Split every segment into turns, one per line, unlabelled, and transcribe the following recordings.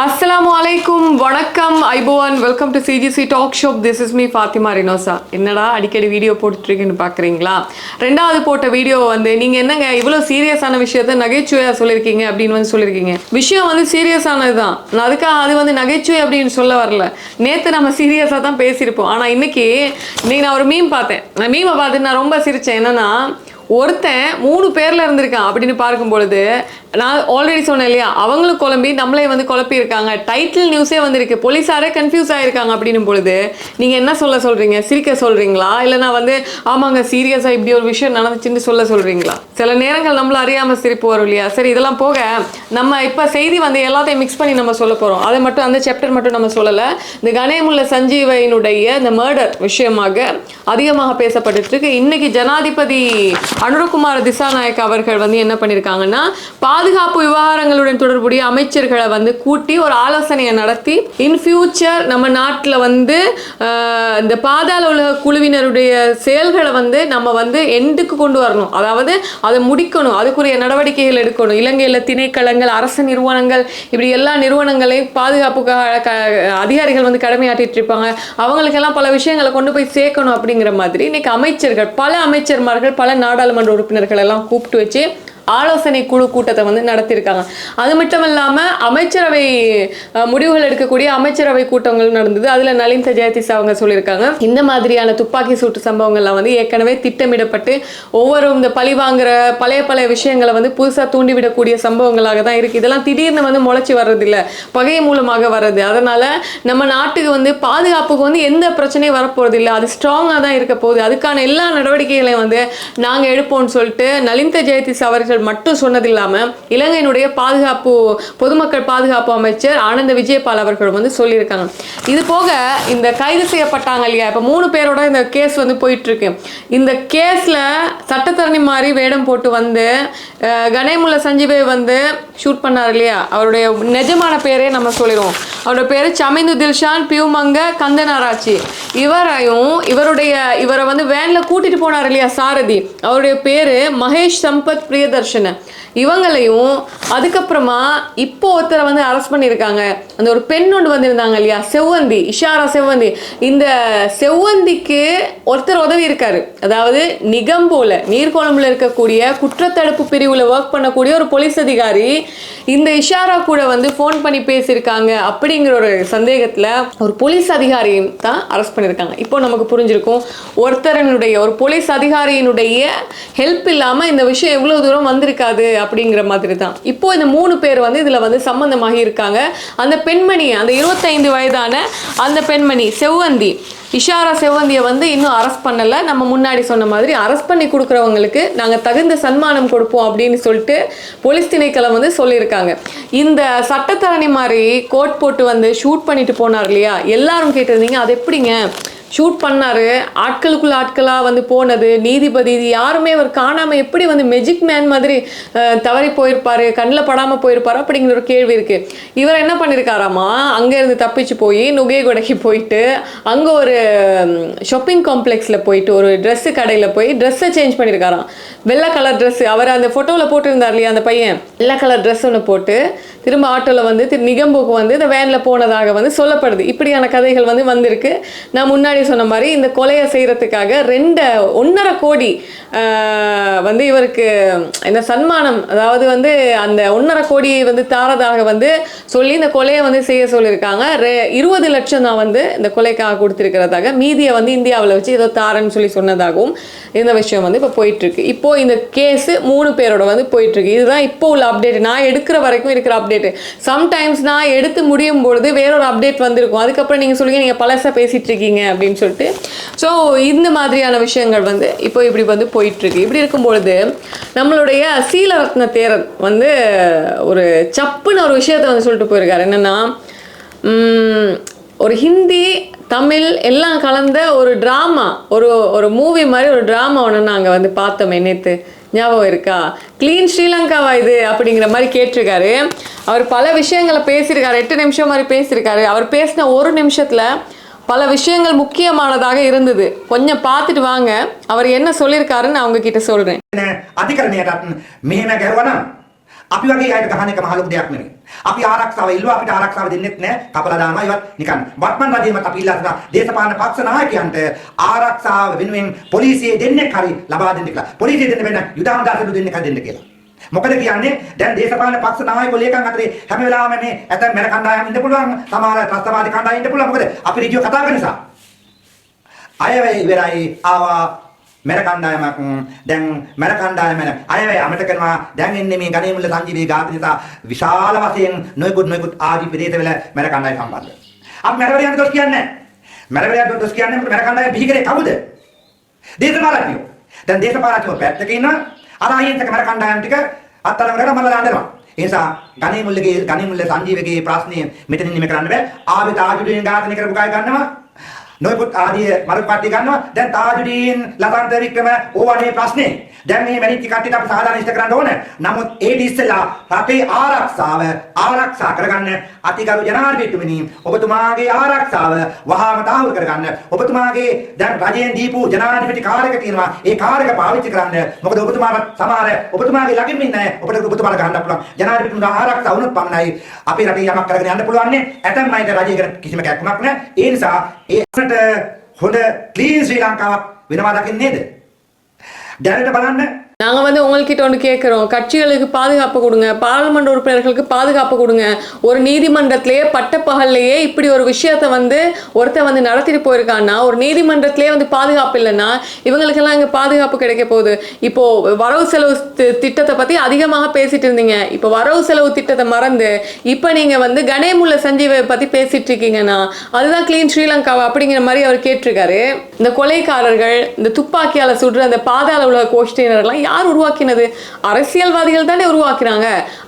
அஸ்ஸலாமு அலைக்கும் வணக்கம் ஐபோவன் welcome to CGC talk show this is me Fathima Rinosa என்னடா அடிக்கடி வீடியோ போட்டுட்ருக்குன்னு பார்க்குறீங்களா ரெண்டாவது போட்ட வீடியோ வந்து நீங்கள் என்னங்க இவ்வளோ சீரியஸான விஷயத்த நகைச்சுவையாக சொல்லியிருக்கீங்க அப்படின்னு வந்து சொல்லியிருக்கீங்க விஷயம் வந்து சீரியஸானது தான் நான் அதுக்காக அது வந்து நகைச்சுவை அப்படின்னு சொல்ல வரல. நேற்று நம்ம சீரியஸாக தான் பேசியிருப்போம். ஆனால் இன்னைக்கு நீங்கள் நான் ஒரு மீம் பார்த்தேன். நான் மீமை பார்த்து நான் ரொம்ப சிரித்தேன் என்னென்னா ஒருத்தன் மூணு பேரில் இருந்திருக்கான் அப்படின்னு பார்க்கும் பொழுது நான் ஆல்ரெடி சொன்னேன் இல்லையா? அவங்களும் குழம்பி நம்மளே வந்து குழப்பி இருக்காங்க. டைட்டில் நியூஸே வந்திருக்கு. போலீஸாரே கன்ஃபியூஸ் ஆகிருக்காங்க அப்படின்னும் பொழுது நீங்கள் என்ன சொல்ல சொல்கிறீங்க சிரிக்க சொல்றீங்களா? இல்லைனா வந்து ஆமாங்க சீரியஸாக இப்படி ஒரு விஷயம் நடந்துச்சுன்னு சொல்ல சொல்கிறீங்களா சில நேரங்கள் நம்மள அறியாமல் சிரிப்பு வரும் இல்லையா? சரி இதெல்லாம் போக நம்ம இப்போ செய்தி வந்து எல்லாத்தையும் மிக்ஸ் பண்ணி நம்ம சொல்ல போகிறோம் அதை மட்டும் அந்த சேப்டர் மட்டும் நம்ம சொல்லலை. இந்த கணேமுள்ள சஞ்சீவையினுடைய இந்த மர்டர் விஷயமாக அதிகமாக பேசப்பட்டு இருக்கு. இன்னைக்கு ஜனாதிபதி அனுரகுமார் திசாநாயக் அவர்கள் வந்து என்ன பண்ணியிருக்காங்கன்னா பாதுகாப்பு விவகாரங்களுடன் தொடர்புடைய அமைச்சர்களை வந்து கூட்டி ஒரு ஆலோசனையை நடத்தி இன் ஃபியூச்சர் நம்ம நாட்டில் வந்து இந்த பாதாள உலக குழுவினருடைய செயல்களை வந்து நம்ம வந்து எண்டுக்கு கொண்டு வரணும். அதாவது அதை முடிக்கணும். அதுக்குரிய நடவடிக்கைகள் எடுக்கணும். இலங்கையில் திணைக்களங்கள் அரசு நிறுவனங்கள் இப்படி எல்லா நிறுவனங்களையும் பாதுகாப்பு க- அதிகாரிகள் வந்து கடமையாற்றிட்டு இருப்பாங்க. அவங்களுக்கெல்லாம் பல விஷயங்களை கொண்டு போய் சேர்க்கணும் அப்படிங்கிற மாதிரி இன்னைக்கு அமைச்சர்கள் பல அமைச்சர்மார்கள் பல நாடாளுமன்ற உறுப்பினர்கள் எல்லாம் கூப்பிட்டு வச்சு ஆலோசனை குழு கூட்டத்தை வந்து நடத்தியிருக்காங்க. அது மட்டும் இல்லாமல் அமைச்சரவை முடிவுகள் எடுக்கக்கூடிய அமைச்சரவை கூட்டங்கள் நடந்தது. அதில் நலிந்த ஜெயதிஸ் அவங்க சொல்லியிருக்காங்க. இந்த மாதிரியான துப்பாக்கி சூட்டு சம்பவங்கள்லாம் வந்து ஏற்கனவே திட்டமிடப்பட்டு ஒவ்வொரு இந்த பழி வாங்குற பழைய பழைய விஷயங்களை வந்து புதுசாக தூண்டிவிடக்கூடிய சம்பவங்களாக தான் இருக்குது இதெல்லாம் திடீர்னு வந்து முளைச்சி வர்றதில்ல. பகை மூலமாக வர்றது. அதனால் நம்ம நாட்டுக்கு வந்து பாதுகாப்புக்கு வந்து எந்த பிரச்சனையும் வரப்போகிறது இல்லை அது ஸ்ட்ராங்காக தான் இருக்க போகுது. அதுக்கான எல்லா நடவடிக்கைகளையும் வந்து நாங்கள் எடுப்போம்னு சொல்லிட்டு நலிந்த ஜெயதிஸ் அவர்கள் மட்டும் சொன்னதில்லாமல் இலங்கையினுடைய பாதுகாப்பு பொதுமக்கள் பாதுகாப்பு அமைச்சர் ஆனந்த விஜயபால் அவர்கள் வந்து சொல்லியிருக்காங்க. இது போக இந்த கைது செய்யப்பட்டாங்க இல்லையா? இப்போ மூணு பேரோட இந்த கேஸ் வந்து போயிட்டு இருக்கு. இந்த கேஸில் சட்டத்தரணி மாதிரி வேடம் போட்டு வந்து கணேமுல்ல சஞ்சீவை வந்து ஷூட் பண்ணார் இல்லையா? அவருடைய நிஜமான பேரே நம்ம சொல்லிடுவோம். அவரோட பேர் சமிந்து தில்ஷான் பியூமங்க கந்தனாராச்சி. இவரையும் இவருடைய இவரை வந்து வேனில் கூட்டிட்டு போனார் இல்லையா சாரதி. அவருடைய பேர் மகேஷ் சம்பத் பிரியதர்ஷன. இவங்களையும் அதுக்கப்புறமா இப்போ ஒருத்தரை வந்து அரெஸ்ட் பண்ணியிருக்காங்க. அந்த ஒரு பெண் ஒன்று வந்திருந்தாங்க இல்லையா? செவ்வந்தி இஷாரா செவ்வந்தி. இந்த செவ்வந்திக்கு ஒருத்தர் உதவி இருக்காரு. அதாவது நிகம்போல நீர்கோளம்புல இருக்கக்கூடிய குற்றத்தடுப்பு பிரிவில் ஒர்க் பண்ணக்கூடிய ஒரு போலீஸ் அதிகாரி இந்த இஷாரா கூட வந்து ஃபோன் பண்ணி பேசியிருக்காங்க அப்படிங்கிற ஒரு சந்தேகத்தில் ஒரு போலீஸ் அதிகாரியும் தான் அரெஸ்ட் பண்ணியிருக்காங்க. இப்போ நமக்கு புரிஞ்சிருக்கும் ஒருத்தரனுடைய ஒரு போலீஸ் அதிகாரியினுடைய ஹெல்ப் இல்லாமல் இந்த விஷயம் எவ்வளோ தூரம் வந்திருக்காது அப்படிங்கிற மாதிரி தான் இப்போ இந்த மூணு பேர் வந்து இதில் வந்து சம்மந்தமாகி இருக்காங்க. அந்த பெண்மணி அந்த இருபத்தைந்து வயதான அந்த பெண்மணி செவ்வந்தி இஷாரா செவ்வந்தியை வந்து இன்னும் அரெஸ்ட் பண்ணலை. நம்ம முன்னாடி சொன்ன மாதிரி அரெஸ்ட் பண்ணி கொடுக்குறவங்களுக்கு நாங்கள் தகுந்த சன்மானம் கொடுப்போம் அப்படின்னு சொல்லிட்டு போலீஸ் திணைக்களம் வந்து சொல்லியிருக்காங்க. இந்த சட்டத்தரணி மாதிரி கோட் போட்டு வந்து ஷூட் பண்ணிட்டு போனார் இல்லையா? எல்லாரும் கேட்டிருந்தீங்க அது எப்படிங்க? ஷூட் பண்ணாரு. ஆட்களுக்குள்ள ஆட்களா வந்து போனது. நீதிபதி இது யாருமே அவர் காணாம எப்படி வந்து மெஜிக் மேன் மாதிரி தவறி போயிருப்பாரு கண்ணில் படாம போயிருப்பாரு அப்படிங்கிற ஒரு கேள்வி இருக்கு. இவர் என்ன பண்ணியிருக்காராமா அங்க இருந்து தப்பிச்சு போய் நுகையகுடைக்கு போயிட்டு அங்க ஒரு ஷாப்பிங் காம்ப்ளெக்ஸ்ல போயிட்டு ஒரு ட்ரெஸ்ஸு கடையில போய் ட்ரெஸ்ஸை சேஞ்ச் பண்ணியிருக்காராம் வெள்ளை கலர் ட்ரெஸ்ஸு அவர் அந்த ஃபோட்டோவில் போட்டிருந்தார் இல்லையா அந்த பையன்? வெள்ளை கலர் ட்ரெஸ் ஒன்று போட்டு திரும்ப ஆட்டோவில் வந்து நிகம்போக்கு நிகம்புக்கு வந்து இந்த வேனில் போனதாக வந்து சொல்லப்படுது. இப்படியான கதைகள் வந்து வந்திருக்கு. நான் முன்னாடி சொன்ன மாதிரி இந்த கொலையை செய்கிறதுக்காக ரெண்டு ஒன்றரை கோடி வந்து இவருக்கு இந்த சன்மானம் அதாவது வந்து அந்த ஒன்றரை கோடி வந்து தாரதாக வந்து சொல்லி இந்த கொலையை வந்து செய்ய சொல்லியிருக்காங்க. ரெ- இருபது லட்சம் தான் வந்து இந்த கொலைக்காக கொடுத்துருக்கிறதாக மீதியை வந்து இந்தியாவில் வச்சு ஏதோ தாரன்னு சொல்லி சொன்னதாகவும் இந்த விஷயம் வந்து இப்போ போயிட்டுருக்கு. இப்போது இந்த கேஸு மூணு பேரோட வந்து போயிட்டுருக்கு. இதுதான் இப்போ உள்ள அப்டேட் நான் எடுக்கிற வரைக்கும் இருக்கிற அப்டேட் சம்டைம்ஸ் நான் எடுத்து முடியும் பொழுது வேறொரு அப்டேட் வந்திருக்கும். அதுக்கப்புறம் நீங்கள் சொல்லுங்க நீங்கள் பழசாக பேசிட்டு இருக்கீங்க அப்படின்னு சொல்லிட்டு. ஸோ இந்த மாதிரியான விஷயங்கள் வந்து இப்போ இப்படி வந்து போயிட்டுருக்கு. இப்படி இருக்கும் பொழுது நம்மளுடைய சீலரத்ன தேரர் வந்து ஒரு சப்புன்னு ஒரு விஷயத்தை வந்து சொல்லிட்டு போயிருக்காரு. என்னன்னா உம், ஒரு ஹிந்தி தமிழ் எல்லாம் கலந்த ஒரு ட்ராமா ஒரு ஒரு மூவி மாதிரி ஒரு ட்ராமா ஒன்று நாங்கள் வந்து பார்த்தோம். நேற்று ஞாபகம் இருக்கா? க்ளீன் ஸ்ரீலங்காவா இது? அப்படிங்கிற மாதிரி கேட்டிருக்காரு. அவர் பல விஷயங்களை பேசியிருக்காரு. எட்டு நிமிஷம் மாதிரி பேசியிருக்காரு. அவர் பேசின ஒரு நிமிஷத்தில் பல விஷயங்கள் முக்கியமானதாக இருந்தது கொஞ்சம் பார்த்துட்டு வாங்க அவர் என்ன சொல்லியிருக்காருன்னு நான் உங்ககிட்ட சொல்கிறேன்
අධිකරණයටත් මෙහෙම ගැහුවනම් අපි වගේ අයට ගහන එක මහ ලොකු දෙයක් නෙමෙයි. අපි ආරක්ෂාව ඉල්ලුවා අපිට ආරක්ෂාව දෙන්නෙත් නැහැ. කපලා දානවා ඒවත් නිකන් වත්මන් රජයේමත් අපි ඉල්ලා තිබුණා දේශපාලන පක්ෂ නායකයන්ට ආරක්ෂාව වෙනුවෙන් පොලිසිය දෙන්නෙක් හරි ලබා දෙන්න කියලා. පොලිසිය දෙන්න බැන්න යුදාම් දාසලු දෙන්නෙක් හරි දෙන්න කියලා. මොකද කියන්නේ? දැන් දේශපාලන පක්ෂ නායකයෝ ලේකම් අතරේ හැම වෙලාවෙම මේ ඇතැම් මැන කණ්ඩායම් ඉන්න පුළුවන්. සමහර ත්‍රස්තවාදී කණ්ඩායම් ඉන්න පුළුවන්. මොකද අපි ඍජුව කතා කරන නිසා. අයවැය ඉවරයි ආවා මැර කණ්ඩායමක්. දැන් මැර කණ්ඩායම අයවැය අමතක කරනවා. දැන් එන්නේ මේ ගණේ මුල්ල සංජීවී ඝාත නිසා විශාල වශයෙන් නොයෙකුත් නොයෙකුත් ආදි ප්‍රදේශවල මැර කණ්ඩායම් සම්බන්ධ. අපි මැරවලියන් දොස් කියන්නේ මැරවලියන් දොස් කියන්නේ මොකද? මැර කණ්ඩායම බිහි කරේ කවුද? දේශපාලකයෝ. දැන් දේශපාලකයෝ පැත්තක ඉන්න අර අහිංසක මැර කණ්ඩායම් ටික අත්අඩංගුවට කරලා මල්ලලා අඬනවා. ඒ නිසා ගණේ මුල්ලගේ ගණේ මුල්ල සංජීවගේ ප්‍රශ්නේ මෙතනින් නිම කරන්න බෑ. ආවේ තාජුදීන් ඝාතනය කරපු කය ගන්නවා. නොයෙකුත් ආදී මරුපට්ටි ගන්නවා. දැන් තාජුදීන් ලතන්ත වික්‍රම ඕවනේ ප්‍රශ්නේ. දැන් මේ මැනිච්ච කට්ටියට අපි සාධාරණ ඉෂ්ට කරන්න ඕන. නමුත් ඒ ඉස්සෙල්ලා රටේ ආරක්ෂාව ආරක්ෂා කරගන්න අතිගරු ජනාධිපතිතුමනි ඔබතුමාගේ ආරක්ෂාව වහාම තාහුරු කරගන්න. ඔබතුමාගේ දැන් රජයෙන් දීපු ජනාධිපති කාර්යක තියෙනවා ඒ කාර්යක පාවිච්චි කරන්න. මොකද ඔබතුමාට සමහර ඔබතුමාගේ ළඟින් ඉන්නේ ඔබට ඔබතුමාට ගන්න පුළුවන්. ජනාධිපතිතුමා ආරක්ෂා වුණොත් පමණයි. අපේ රටේ යමක් කරගෙන යන්න පුළුවන්. නේ ඇතැම් අයට රජයකට කිසිම කැක්කමක් නැහැ. ඒ නිසා ඒ අපිට හොඳ ක්ලීන් ශ්‍රී ලංකාවක් වෙනවා දකින්නේ නේද? දැනට බලන්න
நாங்கள் வந்து உங்கள்கிட்ட ஒன்று கேட்குறோம் கட்சிகளுக்கு பாதுகாப்பு கொடுங்க. பாராளுமன்ற உறுப்பினர்களுக்கு பாதுகாப்பு கொடுங்க. ஒரு நீதிமன்றத்திலேயே பட்டப்பகல்லையே இப்படி ஒரு விஷயத்த வந்து ஒருத்தன் வந்து நடத்திட்டு போயிருக்கான்னா ஒரு நீதிமன்றத்திலேயே வந்து பாதுகாப்பு இல்லைன்னா இவங்களுக்கெல்லாம் இங்கே பாதுகாப்பு கிடைக்க போகுது. இப்போது வரவு செலவு தி- திட்டத்தை பற்றி அதிகமாக பேசிட்டு இருந்தீங்க. இப்போ வரவு செலவு திட்டத்தை மறந்து இப்போ நீங்கள் வந்து கணேமுல்ல சஞ்சீவை பற்றி பேசிட்டு இருக்கீங்கன்னா அதுதான் கிளீன் ஸ்ரீலங்காவா அப்படிங்கிற மாதிரி அவர் கேட்டிருக்காரு. இந்த கொலைக்காரர்கள் இந்த துப்பாக்கியால் சுடுற அந்த பாதாள உலக கோஷ்டியினர்லாம் யார் உருவாக்கினது? அரசியல்வாதிகள் தானே உருவாக்குறாங்க.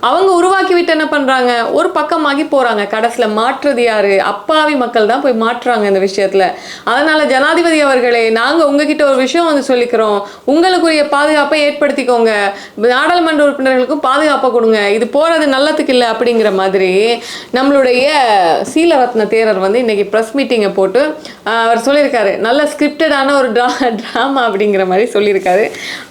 அவங்க உருவாக்கி விட்டு என்ன பண்றாங்க? ஒரு பக்கமாகி போறாங்க. கடைசியில் மாற்றுறது யாரு? அப்பாவி மக்கள் தான் போய் மாற்றுறாங்க இந்த விஷயத்துல. அதனால ஜனாதிபதி அவர்களே நாங்க உங்ககிட்ட ஒரு விஷயம் வந்து சொல்லிக்கிறோம். உங்களுக்குரிய பாதுகாப்பை ஏற்படுத்திக்கோங்க. நாடாளுமன்ற உறுப்பினர்களுக்கும் பாதுகாப்பை கொடுங்க. இது போறது நல்லதுக்கு இல்லை அப்படிங்கிற மாதிரி நம்மளுடைய சீலரத்ன தேரர் வந்து இன்னைக்கு ப்ரெஸ் மீட்டிங்கை போட்டு அவர் சொல்லியிருக்காரு. நல்ல ஸ்கிரிப்டடான ஒரு ட்ரா ட்ராமா அப்படிங்கிற மாதிரி சொல்லியிருக்காரு.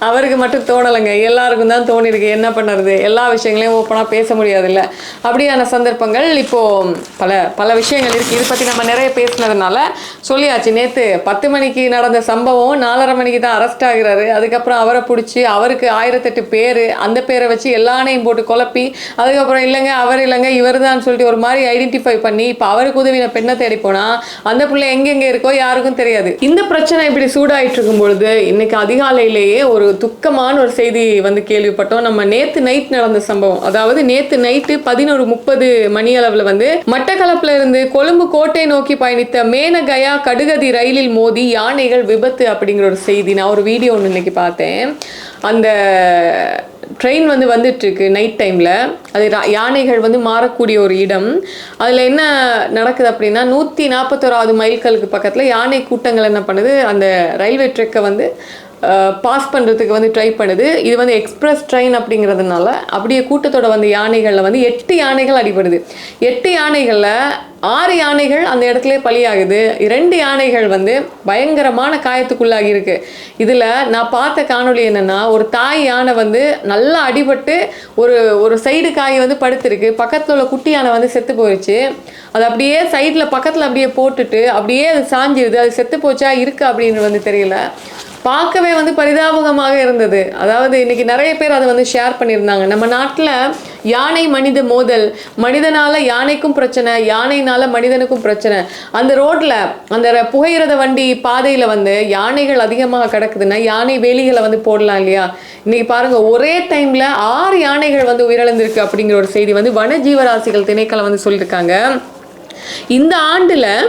அவருக்கு மட்டும் தோணலைங்க. எல்லாருக்கும் தான் தோணிருக்கு. என்ன பண்ணுறது? எல்லா விஷயங்களையும் ஓப்பனாக பேச முடியாதுல்ல. அப்படியான சந்தர்ப்பங்கள் இப்போது பல பல விஷயங்கள் இருக்குது இதை பற்றி நம்ம நிறைய பேசினதுனால சொல்லியாச்சு. நேற்று பத்து மணிக்கு நடந்த சம்பவம் நாலரை மணிக்கு தான் அரெஸ்ட் ஆகிறாரு. அதுக்கப்புறம் அவரை பிடிச்சி அவருக்கு ஆயிரத்தெட்டு பேர் அந்த பேரை வச்சு எல்லானையும் போட்டு குழப்பி அதுக்கப்புறம் இல்லைங்க அவர் இல்லைங்க இவர் தான் சொல்லிட்டு ஒரு மாதிரி ஐடென்டிஃபை பண்ணி இப்போ அவருக்கு உதவின பெண்ணை தேடி போனால் அந்த பிள்ளை எங்கெங்கே இருக்கோ யாருக்கும் தெரியாது. இந்த பிரச்சனை இப்படி சூடாயிட்டு இருக்கும் பொழுது இன்னைக்கு அதிகாலையிலேயே ஒரு துக்கமாக சம்பவமான ஒரு செய்தி வந்து கேள்விப்பட்டோம். நம்ம நேத்து நைட் நடந்த சம்பவம். அதாவது நேத்து நைட்டு பதினோரு முப்பது மணி அளவுல வந்து மட்டக்களப்புல இருந்து கொழும்பு கோட்டை நோக்கி பயணித்த மேனகயா கடுகதி ரயிலில் மோதி யானைகள் விபத்து அப்படிங்கிற ஒரு செய்தி நான் ஒரு வீடியோ ஒன்று இன்னைக்கு பார்த்தேன். அந்த ட்ரெயின் வந்து வந்துட்டு இருக்கு நைட் டைமில் அது ரா- யானைகள் வந்து மாறக்கூடிய ஒரு இடம். அதில் என்ன நடக்குது அப்படின்னா நூற்றி நாற்பத்தோராவது மைல்களுக்கு பக்கத்தில் யானை கூட்டங்கள் என்ன பண்ணுது அந்த ரயில்வே ட்ரெக்கை வந்து பாஸ் பண்ணுறதுக்கு வந்து ட்ரை பண்ணுது. இது வந்து எக்ஸ்பிரஸ் ட்ரெயின் அப்படிங்கிறதுனால அப்படியே கூட்டத்தோட வந்த யானைகளில் வந்து எட்டு யானைகள் அடிபடுது. எட்டு யானைகளில் ஆறு யானைகள் அந்த இடத்துல பலியாகுது. இரண்டு யானைகள் வந்து பயங்கரமான காயத்துக்குள்ளாகி இருக்கு. இதில் நான் பார்த்த காணொளி என்னென்னா ஒரு தாய் யானை வந்து நல்லா அடிபட்டு ஒரு ஒரு சைடு காய் வந்து படுத்திருக்கு. பக்கத்தில் உள்ள குட்டி யானை வந்து செத்து போயிடுச்சு அது அப்படியே சைடில் பக்கத்தில் அப்படியே போட்டுட்டு அப்படியே அது சாஞ்சிடுது அது செத்து போச்சா இருக்கு அப்படின்னு வந்து தெரியல. பார்க்கவே வந்து பரிதாபகமாக இருந்தது. அதாவது இன்னைக்கு நிறைய பேர் அதை வந்து ஷேர் பண்ணியிருந்தாங்க. நம்ம நாட்டில் யானை மனித மோதல் மனிதனால யானைக்கும் பிரச்சனை யானைனால மனிதனுக்கும் பிரச்சனை. அந்த ரோட்ல அந்த ர- வண்டி பாதையில வந்து யானைகள் அதிகமாக கிடக்குதுன்னா யானை வேலிகளை வந்து போடலாம் இல்லையா? இன்னைக்கு பாருங்க ஒரே டைம்ல ஆறு யானைகள் வந்து உயிரிழந்திருக்கு அப்படிங்கிற ஒரு செய்தி வந்து வன ஜீவராசிகள் திணைக்களம் வந்து சொல்லியிருக்காங்க. இந்த ஆண்டுல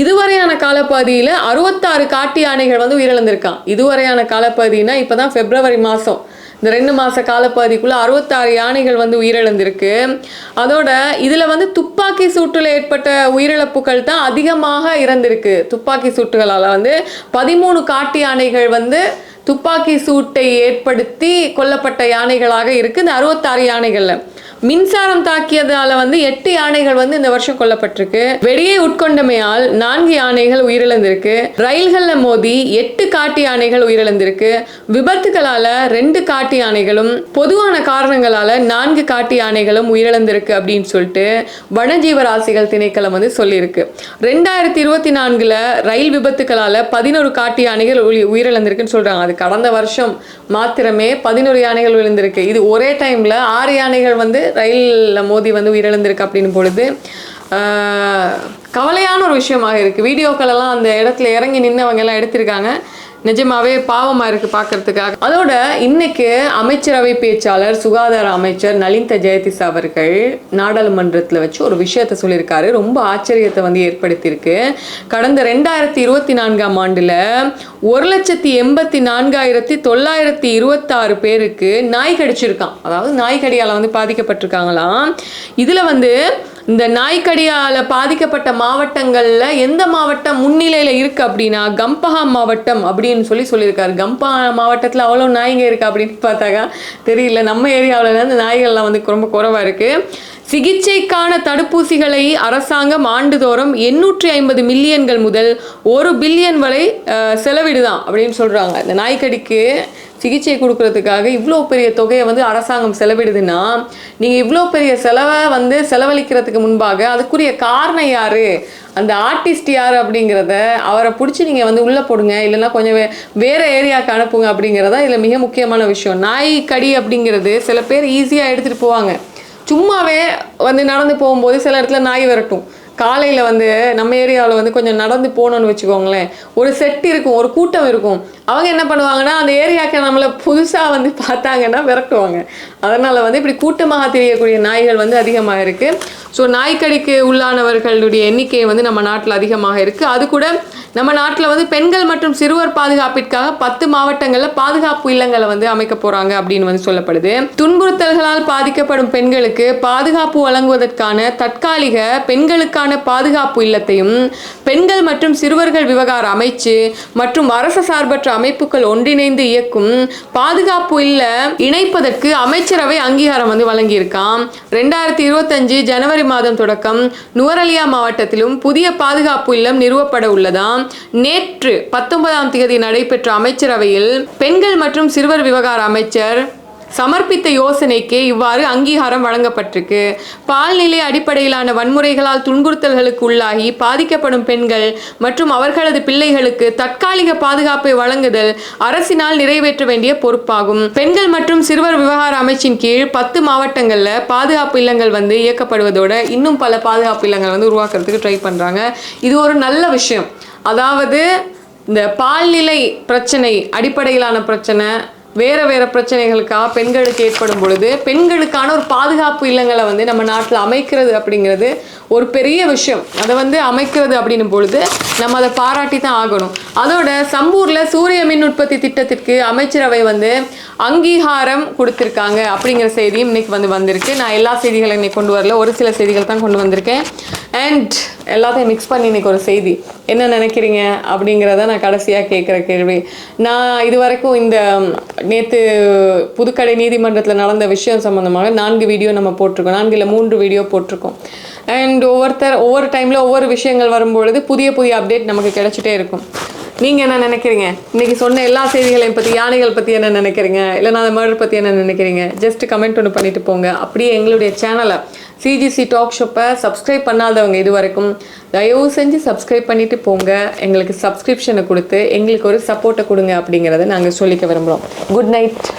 இதுவரையான காலப்பகுதியில் அறுபத்தாறு காட்டு யானைகள் வந்து உயிரிழந்திருக்கான். இதுவரையான காலப்பகுதினா இப்போ தான் பிப்ரவரி மாதம் இந்த ரெண்டு மாத காலப்பகுதிக்குள்ள அறுபத்தாறு யானைகள் வந்து உயிரிழந்திருக்கு. அதோட இதில் வந்து துப்பாக்கி சூட்டில் ஏற்பட்ட உயிரிழப்புகள் தான் அதிகமாக இறந்திருக்கு. துப்பாக்கி சூட்டுகளால் வந்து பதிமூணு காட்டு யானைகள் வந்து துப்பாக்கி சூட்டை ஏற்படுத்தி கொல்லப்பட்ட யானைகளாக இருக்குது இந்த அறுபத்தாறு யானைகளில். மின்சாரம் தாக்கியதால வந்து எட்டு யானைகள் வந்து இந்த வருஷம் கொல்லப்பட்டிருக்கு. வெடியை உட்கொண்டமையால் நான்கு யானைகள் உயிரிழந்திருக்கு. ரயில்கள்ல மோதி எட்டு காட்டு யானைகள் உயிரிழந்திருக்கு. விபத்துகளால ரெண்டு காட்டு யானைகளும் பொதுவான காரணங்களால நான்கு காட்டு யானைகளும் உயிரிழந்திருக்கு அப்படின்னு சொல்லிட்டு வனஜீவராசிகள் திணைக்களம் வந்து சொல்லியிருக்கு. ரெண்டாயிரத்தி இருபத்தி நான்குல ரயில் விபத்துகளால பதினோரு காட்டு யானைகள் உயி- உயிரிழந்திருக்குன்னு சொல்றாங்க. அது கடந்த வருஷம் மாத்திரமே பதினோரு யானைகள் விழுந்திருக்கு இது ஒரே டைம்ல ஆறு யானைகள் வந்து ரயிலில் மோதி வந்து உயிரிழந்திருக்கு அப்படின்னு பொழுது கவலையான ஒரு விஷயமாக இருக்குது வீடியோக்கள் எல்லாம் அந்த இடத்துல இறங்கி நின்றவங்க எல்லாம் எடுத்திருக்காங்க. நிஜமாவே பாவமா இருக்கு பார்க்கறதுக்காக அதோட இன்னைக்கு அமைச்சரவை பேச்சாளர் சுகாதார அமைச்சர் நலிந்த ஜெயதிஸ் அவர்கள் நாடாளுமன்றத்தில் வச்சு ஒரு விஷயத்த சொல்லியிருக்காரு. ரொம்ப ஆச்சரியத்தை வந்து ஏற்படுத்தியிருக்கு. கடந்த ரெண்டாயிரத்தி இருபத்தி நான்காம் ஆண்டுல ஒரு லட்சத்தி எண்பத்தி நான்காயிரத்தி தொள்ளாயிரத்தி இருபத்தாறு பேருக்கு நாய் கடிச்சிருக்கான் அதாவது நாய் கடியால் வந்து பாதிக்கப்பட்டிருக்காங்களாம். இதுல வந்து இந்த நாய்க்கடியால் பாதிக்கப்பட்ட மாவட்டங்களில் எந்த மாவட்டம் முன்னிலையில் இருக்குது அப்படின்னா கம்பஹா மாவட்டம் அப்படின்னு சொல்லி சொல்லியிருக்காரு. கம்பஹா மாவட்டத்தில் அவ்வளோ நாய்ங்க இருக்குது அப்படின்னு பார்த்தாக்கா தெரியல. நம்ம ஏரியாவில் இந்த நாய்கள்லாம் வந்து ரொம்ப குறைவாக இருக்குது சிகிச்சைக்கான தடுப்பூசிகளை அரசாங்கம் ஆண்டுதோறும் எண்ணூற்றி ஐம்பது மில்லியன்கள் முதல் ஒரு பில்லியன் வரை செலவிடுதான் அப்படின்னு சொல்கிறாங்க இந்த நாய்க்கடிக்கு சிகிச்சை கொடுக்கறதுக்காக இவ்வளோ பெரிய தொகையை வந்து அரசாங்கம் செலவிடுதுன்னா நீங்கள் இவ்வளோ பெரிய செலவை வந்து செலவழிக்கிறதுக்கு முன்பாக அதுக்குரிய காரணம் யார்? அந்த ஆர்டிஸ்ட் யார் அப்படிங்கிறத அவரை பிடிச்சி நீங்கள் வந்து உள்ளே போடுங்க இல்லைன்னா கொஞ்சம் வே வேறு ஏரியாவுக்கு அனுப்புங்க அப்படிங்கிறதா இதில் மிக முக்கியமான விஷயம். நாய் கடி அப்படிங்கிறது சில பேர் ஈஸியாக எடுத்துகிட்டு போவாங்க. சும்மாவே வந்து நடந்து போகும்போது சில இடத்துல நாய் விரட்டும். காலையில் வந்து நம்ம ஏரியாவில் வந்து கொஞ்சம் நடந்து போகணும்னு வச்சுக்கோங்களேன். ஒரு செட் இருக்கும் ஒரு கூட்டம் இருக்கும். அவங்க என்ன பண்ணுவாங்கன்னா அந்த ஏரியாவுக்கு நம்மளை புதுசாக வந்து பார்த்தாங்கன்னா விரட்டுவாங்க. அதனால் வந்து இப்படி கூட்டமாக தெரியக்கூடிய நாய்கள் வந்து அதிகமாக இருக்குது ஸோ நாய்க்கடிக்கு உள்ளானவர்களுடைய எண்ணிக்கை வந்து நம்ம நாட்டில் அதிகமாக இருக்குது அது கூட நம்ம நாட்டில் வந்து பெண்கள் மற்றும் சிறுவர் பாதுகாப்பிற்காக பத்து மாவட்டங்களில் பாதுகாப்பு இல்லங்களை வந்து அமைக்க போகிறாங்க அப்படின்னு வந்து சொல்லப்படுது. துன்புறுத்தல்களால் பாதிக்கப்படும் பெண்களுக்கு பாதுகாப்பு வழங்குவதற்கான தற்காலிக பெண்களுக்கான பாதுகாப்பு இல்லத்தையும் பெண்கள் மற்றும் சிறுவர்கள் விவகார அமைச்சு மற்றும் அரசு சார்பற்ற அமைப்புகள் ஒன்றிணைந்து இயக்கும் பாதுகாப்பு இல்ல இணைப்பதற்கு அமைச்சரவை அங்கீகாரம் வந்து வழங்கியிருக்காம். ரெண்டாயிரத்தி இருபத்தஞ்சு ஜனவரி மாதம் தொடக்கம் நுவரலியா மாவட்டத்திலும் புதிய பாதுகாப்பு இல்லம் நிறுவப்பட உள்ளதாம். நேற்று பத்தொன்பதாம் தேதி நடைபெற்ற அமைச்சரவையில் பெண்கள் மற்றும் சிறுவர் விவகார அமைச்சர் சமர்ப்பித்த யோசனைக்கு இவ்வாறு அங்கீகாரம் வழங்கப்பட்டிருக்கு. பால்நிலை அடிப்படையிலான வன்முறைகளால் துன்புறுத்தல்களுக்கு உள்ளாகி பாதிக்கப்படும் பெண்கள் மற்றும் அவர்களது பிள்ளைகளுக்கு தற்காலிக பாதுகாப்பை வழங்குதல் அரசினால் நிறைவேற்ற வேண்டிய பொறுப்பாகும். பெண்கள் மற்றும் சிறுவர் விவகார அமைச்சின் கீழ் பத்து மாவட்டங்களில் பாதுகாப்பு இல்லங்கள் வந்து இயக்கப்படுவதோட இன்னும் பல பாதுகாப்பு இல்லங்கள் வந்து உருவாக்குறதுக்கு ட்ரை பண்ணுறாங்க இது ஒரு நல்ல விஷயம். அதாவது இந்த பால்நிலை பிரச்சனை அடிப்படையிலான பிரச்சனை வேறு வேறு பிரச்சனைகளுக்காக பெண்களுக்கு ஏற்படும் பொழுது பெண்களுக்கான ஒரு பாதுகாப்பு இல்லங்களை வந்து நம்ம நாட்டில் அமைக்கிறது அப்படிங்கிறது ஒரு பெரிய விஷயம். அதை வந்து அமைக்கிறது அப்படின்னும் பொழுது நம்ம அதை பாராட்டி தான் ஆகணும். அதோட சம்பூரில் சூரிய மின் உற்பத்தி திட்டத்திற்கு அமைச்சரவை வந்து அங்கீகாரம் கொடுத்துருக்காங்க அப்படிங்கிற செய்தியும் இன்னைக்கு வந்து வந்திருக்கு. நான் எல்லா செய்திகளும் இன்னைக்கு கொண்டு வரல. ஒரு சில செய்திகள் தான் கொண்டு வந்திருக்கேன். அண்ட் எல்லாத்தையும் மிக்ஸ் பண்ணி இன்னைக்கு ஒரு செய்தி. என்ன நினைக்கிறீங்க அப்படிங்கிறத நான் கடைசியாக கேட்குற கேள்வி. நான் இது வரைக்கும் இந்த நேற்று புதுக்கடை நீதிமன்றத்தில் நடந்த விஷயம் சம்மந்தமாக நான்கு வீடியோ நம்ம போட்டிருக்கோம். நான்கு இல்லை மூன்று வீடியோ போட்டிருக்கோம். அண்ட் ஒவ்வொருத்தர் ஒவ்வொரு டைமில் ஒவ்வொரு விஷயங்கள் வரும்பொழுது புதிய புதிய அப்டேட் நமக்கு கிடச்சிட்டே இருக்கும். நீங்கள் என்ன நினைக்கிறீங்க? இன்னைக்கு சொன்ன எல்லா செய்திகளையும் பற்றி யானைகள் பற்றி என்ன நினைக்கிறீங்க? இல்லை நான் அந்த மர்டர் பற்றி என்ன நினைக்கிறீங்க? ஜஸ்ட் கமெண்ட் ஒன்று பண்ணிட்டு போங்க. அப்படியே எங்களுடைய சேனலை சிஜிசி டாக் ஷோப்பை சப்ஸ்கிரைப் பண்ணாதவங்க இது வரைக்கும் தயவு செஞ்சு சப்ஸ்கிரைப் பண்ணிட்டு போங்க. எங்களுக்கு சப்ஸ்கிரிப்ஷனை கொடுத்து எங்களுக்கு ஒரு சப்போர்ட்டை கொடுங்க அப்படிங்கிறத நாங்கள் சொல்லிக்க விரும்புகிறோம் குட் நைட்